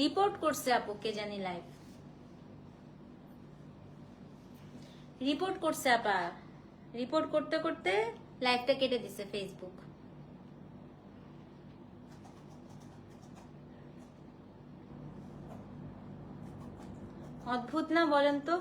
Report করছে আপু, কে জানি লাইভ রিপোর্ট করছে আপা। রিপোর্ট করতে করতে লাইভটা কেটে দিছে ফেসবুক অদ্ভুত না বলেন তো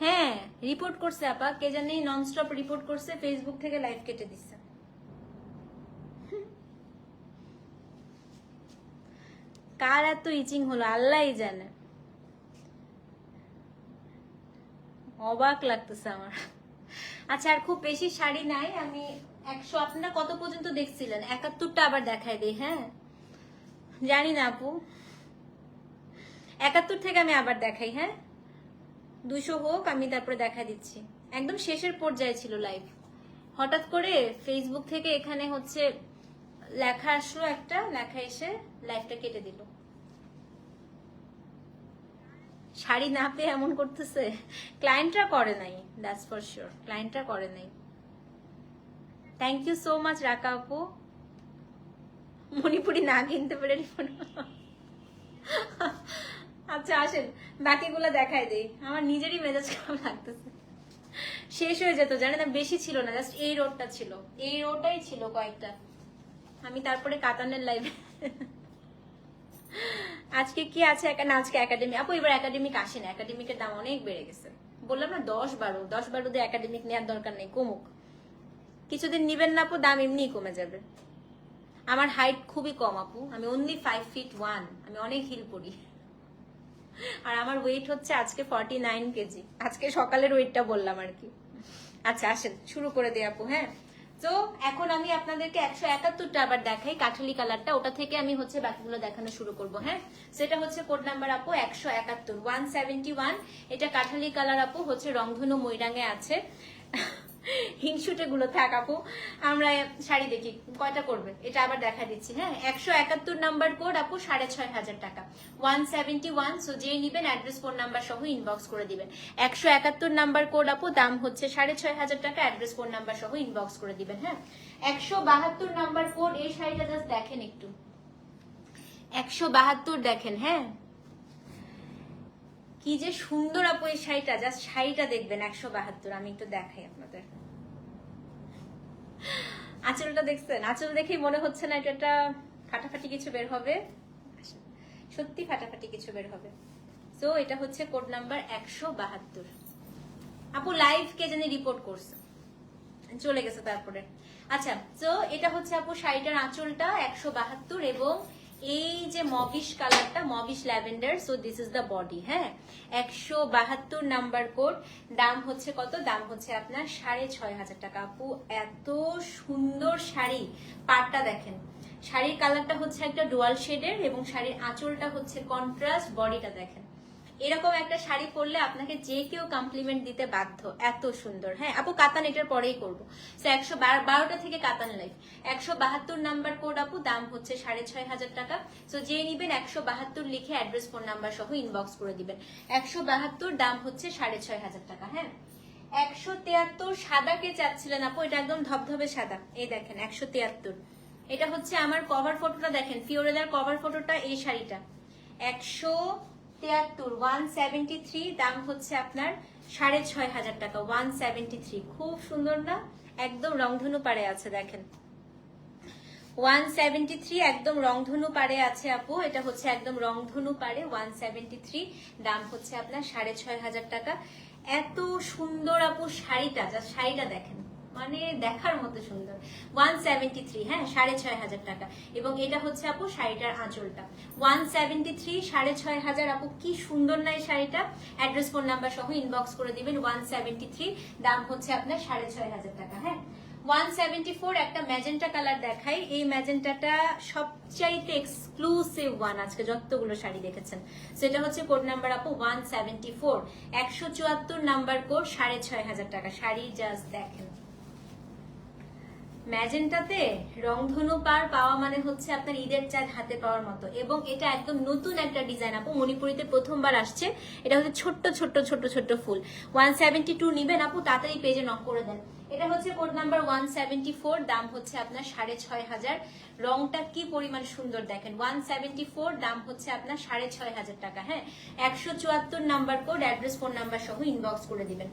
হ্যাঁ রিপোর্ট করছে আপা, কে জানি ননস্টপ রিপোর্ট করছে ফেসবুক থেকে লাইভ কেটে দিচ্ছে। কার এত ইচিং হলো, আল্লাহই জানে। অবাক লাগতেছে আমার। আচ্ছা আর খুব বেশি শাড়ি নাই, আমি একশো আপনারা কত পর্যন্ত দেখছিলেন? একাত্তরটা আবার দেখায় দিই হ্যাঁ? জানি না আপু। একাত্তর থেকে আমি আবার দেখাই হ্যাঁ? দুশো হোক, আমি তারপরে দেখা দিচ্ছি। একদম শেষের পর্যায়ে ছিল লাইভ হঠাৎ করে ফেসবুক থেকে এখানে হচ্ছে লেখা আসলো একটা, লেখা এসে লাইভটা কেটে দিল। শাড়ি না পেয়ে এমন করতেছে। ক্লায়েন্টরা করে নাই দ্যাটস ফর শিওর ক্লায়েন্টরা করে নাই। থ্যাংক ইউ সো মাচ রাকা আপু। মণিপুরি না কিনতে পেরে আচ্ছা আসেন, বাকিগুলো দেখাই দেই। আমার নিজেরই মেজাজ খারাপ লাগতেছে। শেষ হয়ে যেত জানেন বেশি ছিল না জাস্ট এই রোডটা ছিল। এই রোডটাই ছিল কয়েকটা। আমি তারপরে কাতানের লাইভে আজকে কি আছে? একা- না, আজকে একাডেমি আপু, এবার একাডেমিক আসে না একাডেমিকের দাম অনেক বেড়ে গেছে। বললাম না, দশ বারো। দশ বারো দিয়ে একাডেমিক নেওয়ার দরকার নেই, কমুক। কিছুদিন নিবেন না আপু, দাম এমনিই কমে যাবে। আমার হাইট খুবই কম, আপু। আমি অনলি ফাইভ ফিট ওয়ান আমি অনেক হিল পরি আর আমার ওয়েট হচ্ছে আজকে ফর্টি নাইন কেজি আজকে সকালের ওয়েটটা বললাম আর কি। আচ্ছা আসেন, শুরু করে দিই আপু হ্যাঁ? তো এখন আমি আপনাদেরকে একশো একাত্তরটা আবার দেখাই, কাঠালি কালারটা। ওটা থেকে আমি হচ্ছে বাকিগুলো দেখানো শুরু করব হ্যাঁ? সেটা হচ্ছে কোড নাম্বার আপু, একশো একাত্তর ওয়ান সেভেন্টি ওয়ান এটা কাঠালি কালার আপু, হচ্ছে রংধনু ময়রাঙে আছে। হিংসুটে গুলো থাক আপু। আমরা শাড়ি দেখি, কয়টা করবে এটা আবার দেখা দিচ্ছি হ্যাঁ? একশো একাত্তর নাম্বার কোড আপু, সাড়ে ছয় হাজার টাকা। ওয়ান সেভেন্টি ওয়ান সো যে নিবেন অ্যাড্রেস ফোন নাম্বার সহ ইনবক্স করে দিবেন। একশো একাত্তর নাম্বার কোড আপু, দাম হচ্ছে সাড়ে ছয় হাজার টাকা অ্যাড্রেস ফোন নাম্বার সহ ইনবক্স করে দিবেন হ্যাঁ? একশো বাহাত্তর নাম্বার কোড এই শাড়িটা জাস্ট দেখেন একটু। একশো বাহাত্তর দেখেন হ্যাঁ? কি যে সুন্দর আপু এই শাড়িটা জাস্ট শাড়িটা দেখবেন, একশো বাহাত্তর, আমি একটু দেখাই আপনাদের। আঁচলটা দেখছেন? আঁচল দেখেই মনে হচ্ছে না এটা একটা ফাটাফাটি কিছু বের হবে। সত্যি ফাটাফাটি কিছু বের হবে। তো এটা হচ্ছে কোড নাম্বার একশো বাহাত্তর। আপু লাইভ কে জানি রিপোর্ট করছে। চলে গেছে তারপরে। আচ্ছা তো এটা হচ্ছে আপু শাড়িটার আঁচলটা একশো বাহাত্তর এবং এই যে মবিশ কালারটা মবিশ lavender so this is the body হ্যাঁ? একশো বাহাত্তর নাম্বার কোড দাম হচ্ছে কত? দাম হচ্ছে আপনার সাড়ে ছয় হাজার টাকা। আপু, এত সুন্দর শাড়ি, পাটটা দেখেন। শাড়ির কালারটা হচ্ছে একটা ডুয়াল শেডের এবং শাড়ির আঁচলটা হচ্ছে কন্ট্রাস্ট বডিটা দেখেন। এরকম একটা শাড়ি পরলে আপনাকে যে কেউ কমপ্লিমেন্ট দিতে বাধ্য। এত সুন্দর হ্যাঁ? আপু, কাতান এটার পরেই করব। একশো বারোটা থেকে কাতান লাইফ একশো বাহাত্তর নাম্বার কোড আপু, দাম হচ্ছে সাড়ে ছয় হাজার টাকা। তো যে নিবেন একশো বাহাত্তর লিখে অ্যাড্রেস ফোন নাম্বার সহ ইনবক্স করে দিবেন। একশো বাহাত্তর, দাম হচ্ছে সাড়ে ছয় হাজার টাকা হ্যাঁ? একশো তিয়াত্তর সাদা কে চাচ্ছিলেন আপু? এটা একদম ধবধবে সাদা। এই দেখেন, একশো তিয়াত্তর। এটা হচ্ছে আমার কভার ফটোটা দেখেন ফিওরেলার কভার ফটোটা এই শাড়িটা। একশো তিয়াত্তর ওয়ান থ্রি দাম হচ্ছে আপনার সাড়ে ছয় হাজার টাকা। ওয়ান থ্রি খুব সুন্দর না? একদম রংধনু পাড়ে আছে, দেখেন। ওয়ান সেভেন্টি থ্রি একদম রংধনু পাড়ে আছে, আপু। এটা হচ্ছে একদম রংধনু পাড়ে। ওয়ান সেভেন্টি থ্রি দাম হচ্ছে আপনার সাড়ে ছয় হাজার টাকা। এত সুন্দর, আপু, শাড়িটা যা শাড়িটা দেখেন। মানে দেখার মতো সুন্দর। ওয়ান হ্যাঁ সাড়ে ছয় হাজার টাকা। এবং এটা হচ্ছে আপু শাড়িটার আঁচলটা। ওয়ান সেভেন্টি থ্রি সাড়ে ছয় হাজার। আপু কি সুন্দর না শাড়িটা? অ্যাড্রেস ফোন নাম্বার সহ ইনবক্স করে দিবেন। ওয়ান দাম হচ্ছে আপনার সাড়ে ছয় হাজার টাকা হ্যাঁ? ওয়ান সেভেন্টি ফোর একটা ম্যাজেন্টা কালার এই এক্সক্লুসিভ ওয়ান আজকে যতগুলো শাড়ি দেখেছেন। সেটা হচ্ছে কোড নাম্বার আপু ওয়ান সেভেন্টি ফোর একশো চুয়াত্তর নাম্বার কোড সাড়ে ছয় হাজার টাকা। শাড়ি জাস্ট দেখেন। ম্যাজেন্টাতে রংধনু পার পাওয়া মানে হচ্ছে আপনার ঈদের চাঁদ হাতে পাওয়ার মতো। এবং এটা একদম নতুন একটা ডিজাইন। আপু, মণিপুরিতে প্রথমবার আসছে। এটা হচ্ছে ছোট্ট ছোট্ট ছোট্ট ছোট্ট ফুল। ওয়ান সেভেন্টি টু নিবেন আপু, তাড়াতাড়ি পেজে নক করে দেন। এটা হচ্ছে code number one seventy four দাম হচ্ছে আপনার সাড়ে ছয় হাজার। রংটা কি পরিমাণ সুন্দর দেখেন। ওয়ান সেভেন্টি ফোর দাম হচ্ছে আপনার সাড়ে ছয় হাজার টাকা। হ্যাঁ একশো চুয়াত্তর number code address phone number সহ ইনবক্স করে দিবেন।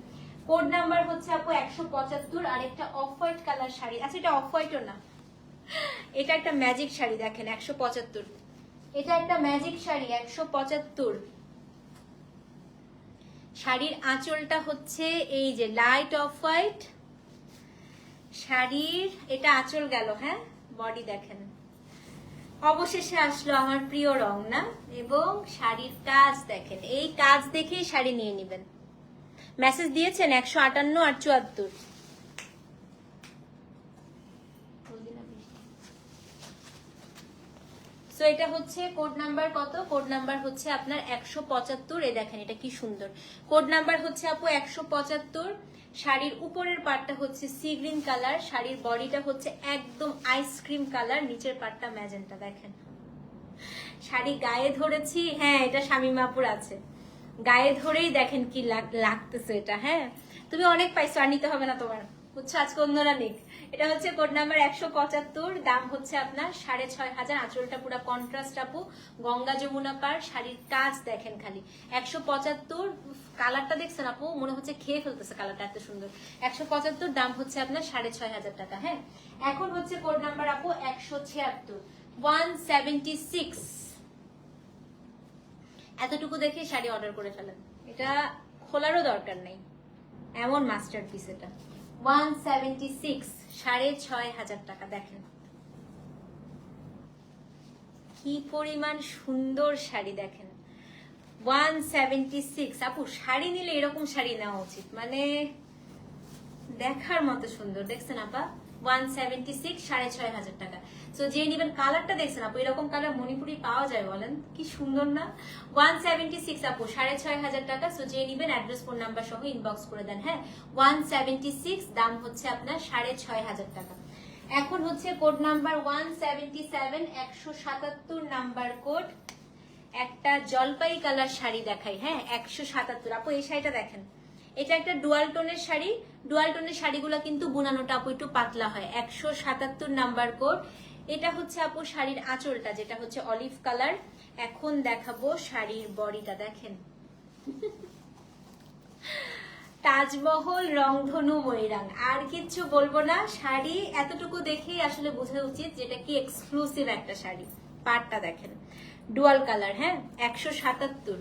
কোড নাম্বার হচ্ছে আপু একশো পঁচাত্তর আর একটা অফ হোয়াইট কালার শাড়ি। আচ্ছা এটা অফ হোয়াইটও না। এটা একটা ম্যাজিক শাড়ি দেখেন, একশো পঁচাত্তর। এটা একটা ম্যাজিক শাড়ি, একশো পঁচাত্তর। শাড়ির আঁচলটা হচ্ছে এই যে লাইট অফ হোয়াইট শাড়ির এটা আঁচল গেল হ্যাঁ? বডি দেখেন। অবশেষে আসলো আমার প্রিয় রং না এবং শাড়ির কাজ দেখেন। এই কাজ দেখেই শাড়ি নিয়ে নেবেন। মেসেজ দিয়েছেন একশো আটান্ন আর চুয়াত্তর। সো এটা হচ্ছে কোড নাম্বার কত? কোড নাম্বার হচ্ছে আপনার একশো পঁচাত্তর। এ দেখেন, এটা কি সুন্দর। কোড নাম্বার হচ্ছে আপু একশো পঁচাত্তর। শাড়ির উপরের পার্টটা হচ্ছে সি গ্রিন কালার। শাড়ির বডিটা হচ্ছে একদম আইসক্রিম কালার। নিচের পার্টটা ম্যাজেন্টা, দেখেন। শাড়ি গায়ে ধরেছি। হ্যাঁ এটা শামিমাপুর আছে। গায়ে ধরেই দেখেন কি লাগ- লাগতেছে এটা হ্যাঁ? তুমি অনেক পাইছো, আর নিতে হবে না তোমার। বুঝছ? আজকে অন্যরা নিক। এটা হচ্ছে কোড নাম্বার একশো পঁচাত্তর, দাম হচ্ছে আপনার সাড়ে ছয় হাজার। আঁচলটা পুরো কন্ট্রাস্ট আপু। গঙ্গা যমুনা পার, শাড়ির কাজ দেখেন খালি। একশো পঁচাত্তর কালারটা দেখছেন আপু? মনে হচ্ছে খেয়ে ফেলতেছে কালারটা এত সুন্দর। একশো পঁচাত্তর, দাম হচ্ছে আপনার সাড়ে ছয় হাজার টাকা হ্যাঁ? এখন হচ্ছে কোড নাম্বার আপু একশো ছিয়াত্তর। ওয়ান সেভেন্টি সিক্স এতটুকু দেখে শাড়ি অর্ডার করে ফেলেন। এটা খোলারও দরকার নেই। এমন মাস্টার পিস এটা। ওয়ান সেভেন্টি সিক্স সাড়ে ছয় হাজার টাকা, দেখেন। কি পরিমাণ সুন্দর শাড়ি, দেখেন। ওয়ান সেভেন্টি সিক্স আপু, শাড়ি নিলে এরকম শাড়ি নেওয়া উচিত। মানে দেখার মতো সুন্দর। দেখছেন আপা? ওয়ান সেভেন্টি সিক্স সাড়ে ছয় হাজার টাকা। তো যে নিবেন কালারটা দেখছেন আপু, এরকম কালার মণিপুরি পাওয়া যায় বলেন। কি সুন্দর না? ওয়ান সেভেন্টি সিক্স আপু, সাড়ে ছয় হাজার টাকা। সো যে নিবেন অ্যাড্রেস ফোন নাম্বার সহ ইনবক্স করে দেন হ্যাঁ? ওয়ান সেভেন্টি সিক্স দাম হচ্ছে আপনার সাড়ে ছয় হাজার টাকা। এখন হচ্ছে code number one seventy seven একশো সাতাত্তর নাম্বার কোড একটা জলপাই কালার শাড়ি দেখাই হ্যাঁ? একশো সাতাত্তর। আপু, এই শাড়িটা দেখেন। এটা একটা ডুয়াল টোনের শাড়ি। ডুয়াল টোনের শাড়িগুলো কিন্তু বুনানোটা আপু একটু পাতলা হয়। একশো সাতাত্তর নাম্বার কোড এটা হচ্ছে আপু শাড়ির আঁচলটা, যেটা হচ্ছে অলিভ কালার এখন দেখাবো শাড়ির বডিটা, দেখেন। তাজমহল রংধনু ময়রাং। আর কিচ্ছু বলব না, শাড়ি এতটুকু দেখেই আসলে বোঝা উচিত যেটা কি এক্সক্লুসিভ একটা শাড়ি। পাটটা দেখেন। ডুয়াল কালার হ্যাঁ? একশো সাতাত্তর।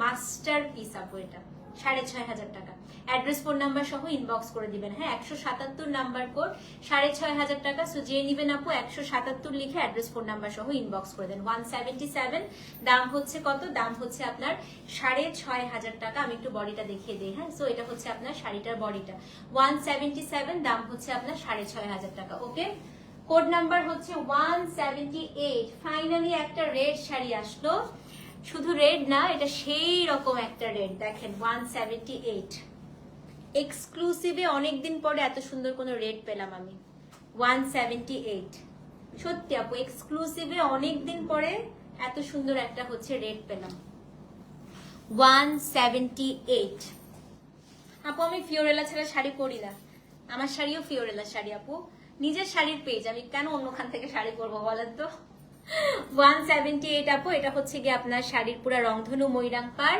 মাস্টার পিস আপু এটা। সাড়ে ছয় হাজার টাকা। অ্যাড্রেস ফোন নাম্বার সহ ইনবক্স করে দিবেন। হ্যাঁ একশো সাতাত্তর নাম্বার কোড সাড়ে ছয় হাজার টাকা। সো যে নিবেন আপু, একশো সাতাত্তর লিখে অ্যাড্রেস ফোন নাম্বার সহ ইনবক্স করে দেন। ওয়ান সেভেন্টি সেভেন দাম হচ্ছে কত? দাম হচ্ছে আপনার সাড়ে ছয় হাজার টাকা। আমি একটু বডিটা দেখিয়ে দিই। হ্যাঁ সো এটা হচ্ছে আপনার শাড়িটার বডিটা ওয়ান সেভেন্টি সেভেন দাম হচ্ছে আপনার সাড়ে ছয় হাজার টাকা। ওকে কোড নাম্বার হচ্ছে ওয়ান সেভেন্টি এইট ফাইনালি একটা রেড শাড়ি আসলো। শুধু রেড না, এটা সেই রকম একটা রেড দেখেন ওয়ান সেভেন্টি এইট এক্সক্লুসিভে অনেকদিন পরে এত সুন্দর কোনো রেট পেলাম আমি। ওয়ান সেভেন্টি এইট সত্যি আপু এক্সক্লুসিভে অনেকদিন পরে এত সুন্দর একটা হচ্ছে রেট পেলাম। ওয়ান সেভেন্টি এইট আপু, আমি ফিওরেলা ছাড়া শাড়ি পরি না। আমার শাড়িও ফিওরেলা শাড়ি, আপু। নিজের শাড়ির পেজ আমি কেন অন্যখান থেকে শাড়ি পরবো বলেন তো? ওয়ান সেভেন্টি এইট আপু, এটা হচ্ছে গিয়ে আপনার শাড়ির পুরা রংধনু ময়রাং পার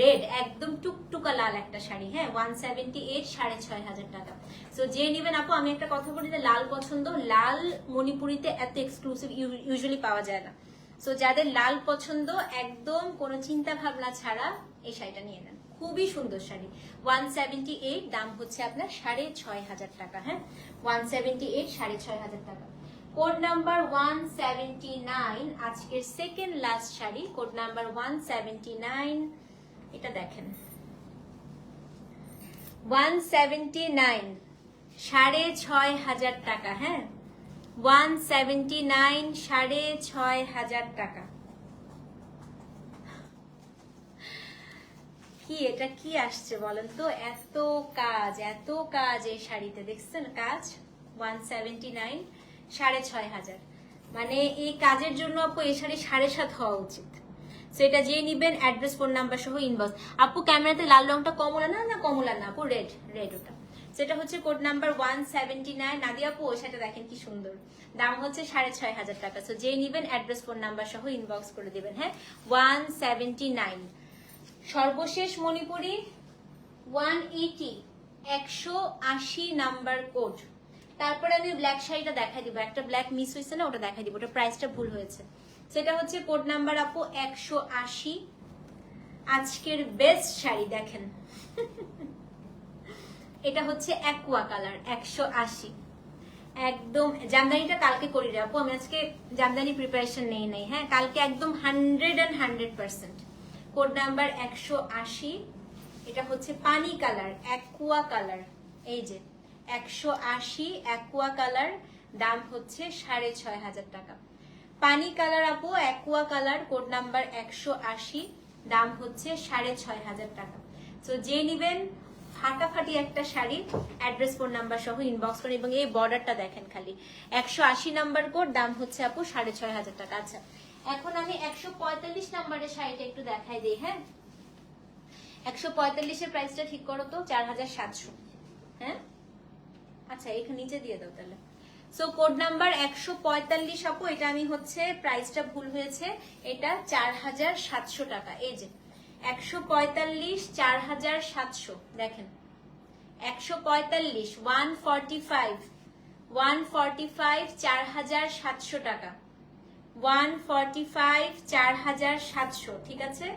রেড একদম টুকটুকা লাল একটা শাড়ি হ্যাঁ? ওয়ান সেভেন্টি এইট, সাড়ে ছয় হাজার টাকা। সো যে নিবেন আপু, আমি একটা কথা বলি যে, লাল পছন্দ, লাল মণিপুরিতে এত এক্সক্লুসিভ ইউজুয়ালি পাওয়া যায় না। সো যাদের লাল পছন্দ, একদম কোনো চিন্তা ভাবনা ছাড়া এই শাড়িটা নিয়ে নেন। খুবই সুন্দর শাড়ি। ওয়ান সেভেন্টি এইট, দাম হচ্ছে আপনার সাড়ে ছয় হাজার টাকা হ্যাঁ? ওয়ান সেভেন্টি এইট, সাড়ে ছয় হাজার টাকা। Code number one seventy nine আজকের second last sari code number one seventy nine এটা দেখেন। ওয়ান সেভেন্টি নাইন সাড়ে ছয় হাজার টাকা হ্যাঁ? ওয়ান সেভেন্টি নাইন সাড়ে ছয় হাজার টাকা। কি এটা কি আসছে বলেন তো? এত কাজ এত কাজ এই শাড়িতে দেখছেন কাজ? ওয়ান সেভেন্টি নাইন সাড়ে ছয় হাজার। মানে এই কাজের জন্য আপু এই শাড়ি সাড়ে সাত হওয়া উচিত। সেটা যে নিবেন অ্যাড্রেস ফোন নাম্বার সহ ইনবক্স আপু, ক্যামেরাতে লাল রংটা কমলা না না, কমলা না? আপু রেড রেড ওটা। সেটা হচ্ছে code number one seventy nine Nadia আপু, ওই সেটা দেখেন কি সুন্দর। দাম হচ্ছে সাড়ে ছয় হাজার টাকা। সো যে নিবেন অ্যাড্রেস ফোন নাম্বার সহ ইনবক্স করে দেবেন হ্যাঁ? ওয়ান সেভেন্টি নাইন সর্বশেষ মণিপুরি ওয়ান এইটি একশো আশি নাম্বার কোড তারপরে আমি ব্ল্যাক শাড়িটা দেখাই দিব। একটা ব্ল্যাক মিস হয়েছে না, ওটা দেখাই দিব। ওটা প্রাইসটা ভুল হয়েছে। সেটা হচ্ছে কোড নাম্বার আপু একশো আশি। আজকের বেস্ট শাড়ি দেখেন। এটা হচ্ছে অ্যাকুয়া কালার একশো আশি। একদম, জামদানিটা কালকে করি রে আপু। আমি আজকে জামদানি প্রিপারেশন নেই নাই হ্যাঁ? কালকে একদম hundred and hundred percent code number একশো আশি। এটা হচ্ছে পানি কালার অ্যাকুয়া কালার এই যে। একশো আশি অ্যাকুয়া কালার দাম হচ্ছে সাড়ে ছয় হাজার টাকা। পানি কালার আপু অ্যাকুয়া কালার কোড নাম্বার একশো আশি, দাম হচ্ছে সাড়ে ছয় হাজার টাকা। তো যে নিবেন, ফাটাফাটি একটা শাড়ি অ্যাড্রেস ফোন নাম্বার সহ ইনবক্স করেন এবং এই বর্ডারটা দেখেন খালি। একশো আশি নাম্বার কোড দাম হচ্ছে আপু সাড়ে ছয় হাজার টাকা। আচ্ছা এখন আমি একশো পঁয়তাল্লিশ নাম্বারের শাড়িটা একটু দেখাই দিই হ্যাঁ? একশো পঁয়তাল্লিশের প্রাইসটা ঠিক করো তো, চার হাজার সাতশো। হ্যাঁ? আচ্ছা এখানে নিচে দিয়ে দাও তাহলে। সো কোড নাম্বার একশো পঁয়তাল্লিশ আপু, এটা আমি হচ্ছে প্রাইসটা ভুল হয়েছে। এটা চার হাজার সাতশো টাকা। এই যে, একশো পঁয়তাল্লিশ চার হাজার সাতশো। দেখেন, একশো পঁয়তাল্লিশ one forty five one forty five চার হাজার সাতশো টাকা। ওয়ান ফর্টি ফাইভ চার হাজার সাতশো, ঠিক আছে?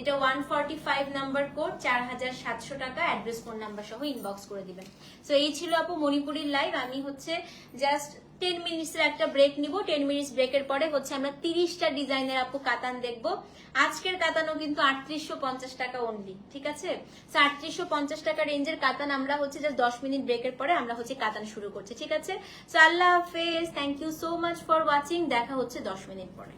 এটা one forty five number code চার হাজার সাতশো টাকা অ্যাড্রেস ফোন নাম্বার সহ ইনবক্স করে দিবেন। সো এই ছিল আপু মণিপুরির লাইভ আমি হচ্ছে জাস্ট টেন মিনিটসের একটা ব্রেক নিব। টেন মিনিটস ব্রেকের পরে হচ্ছে আমরা তিরিশটা ডিজাইনের আপু কাতান দেখব। আজকের কাতানও কিন্তু আটত্রিশশো পঞ্চাশ টাকা অনলি ঠিক আছে? সো আটত্রিশশো পঞ্চাশ টাকা রেঞ্জের কাতান আমরা হচ্ছে জাস্ট দশ মিনিট ব্রেকের পরে আমরা হচ্ছে কাতান শুরু করছি, ঠিক আছে? সো আল্লাহ হাফেজ। Thank you so much for watching দেখা হচ্ছে দশ মিনিট পরে।